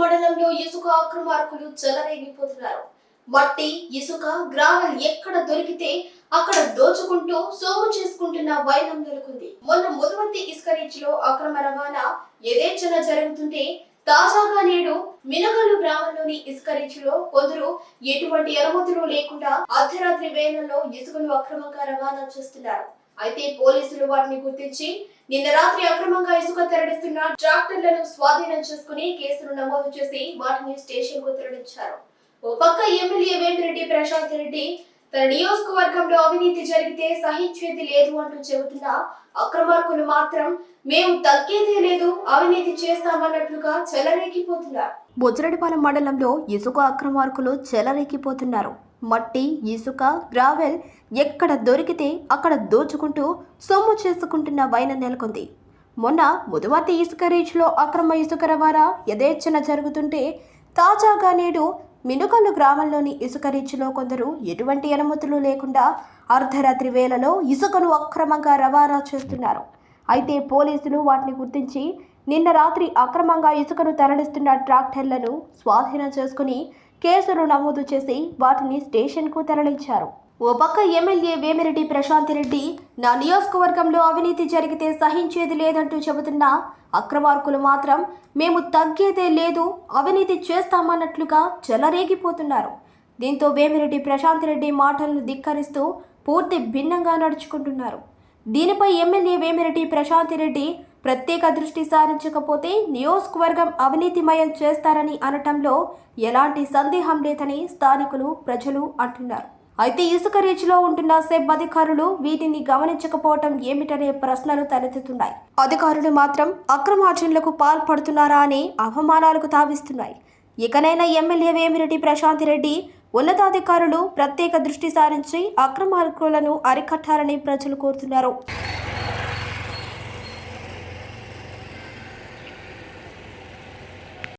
మండలంలో ఇసుక అక్రమార్కులు చెలరేగిపోతున్నారు. మట్టి ఇసుక గ్రావెల్ ఎక్కడ దొరికితే అక్కడ దోచుకుంటూ సోము చేసుకుంటున్న వైనం నెలకొంది. మొన్న ముదవంతి ఇసుక రీచ్లో అక్రమ రవాణా యథేచ్ఛన జరుగుతుంటే తాజాగా నేడు మినగల్లు గ్రామంలోని ఇసుక రీచ్లో కొందరు ఎటువంటి అనుమతులు లేకుండా అర్ధరాత్రి వేళల్లో ఇసుకను అక్రమంగా రవాణా చేస్తున్నారు. అయితే పోలీసులు వాటిని గుర్తించి నిన్న రాత్రి అక్రమంగా ఇసుక తరలిస్తున్న ట్రాక్టర్లను స్వాధీనం చేసుకుని కేసులు నమోదు చేసి వాటిని స్టేషన్కు తరలించారు. ఓ పక్క ఎమ్మెల్యే వేమిరెడ్డి ప్రశాంత్ రెడ్డి తన నియోజకవర్గంలో అవినీతి జరిగితే సహించేది లేదు అంటూ చెబుతున్న అక్రమార్కులు మాత్రం మేము తగ్గేదే లేదు అవినీతి చేస్తామన్నట్లుగా చెలరేగిపోతున్నారు. బొజ్జరడిపాలెం మండలంలో ఇసుక అక్రమార్కులు చెలరేగిపోతున్నారు. మట్టి ఇసుక గ్రావెల్ ఎక్కడ దొరికితే అక్కడ దోచుకుంటూ సొమ్ము చేసుకుంటున్న వైన నెలకొంది. మొన్న ముదువర్తి ఇసుక రీచ్లో అక్రమ ఇసుక రవాణా యథేచ్ఛన జరుగుతుంటే తాజాగా నేడు మినుకల్లు గ్రామంలోని ఇసుక రీచ్లో కొందరు ఎటువంటి అనుమతులు లేకుండా అర్ధరాత్రి వేళలో ఇసుకను అక్రమంగా రవాణా చేస్తున్నారు. అయితే పోలీసులు వాటిని గుర్తించి నిన్న రాత్రి అక్రమంగా ఇసుకను తరలిస్తున్న ట్రాక్టర్లను స్వాధీనం చేసుకుని కేసులు నమోదు చేసి వాటిని స్టేషన్కు తరలించారు. ఓ పక్క ఎమ్మెల్యే వేమిరెడ్డి ప్రశాంత్ రెడ్డి నా నియోజకవర్గంలో అవినీతి జరిగితే సహించేది లేదంటూ చెబుతున్న అక్రమార్కులు మాత్రం మేము తగ్గేదే లేదు అవినీతి చేస్తామన్నట్లుగా చెలరేగిపోతున్నారు. దీంతో వేమిరెడ్డి ప్రశాంత్ రెడ్డి మాటలను ధిక్కరిస్తూ పూర్తి భిన్నంగా నడుచుకుంటున్నారు. దీనిపై ఎమ్మెల్యే వేమిరెడ్డి ప్రశాంత్ రెడ్డి ప్రత్యేక దృష్టి సారించకపోతే నియోజకవర్గం అవినీతిమయం చేస్తారని అనటంలో ఎలాంటి సందేహం లేదని స్థానికులు ప్రజలు అంటున్నారు. అయితే ఇసుక రీచ్లో ఉంటున్న సెబ్ అధికారులు వీటిని గమనించకపోవటం ఏమిటనే ప్రశ్నలు తలెత్తుతున్నాయి. అధికారులు మాత్రం అక్రమార్జనలకు పాల్పడుతున్నారా అనే అవమానాలకు తావిస్తున్నాయి. ఇకనైనా ఎమ్మెల్యే వేమిరెడ్డి ప్రశాంత్ రెడ్డి ఉన్నతాధికారులు ప్రత్యేక దృష్టి సారించి అక్రమార్కులను అరికట్టాలని ప్రజలు కోరుతున్నారు.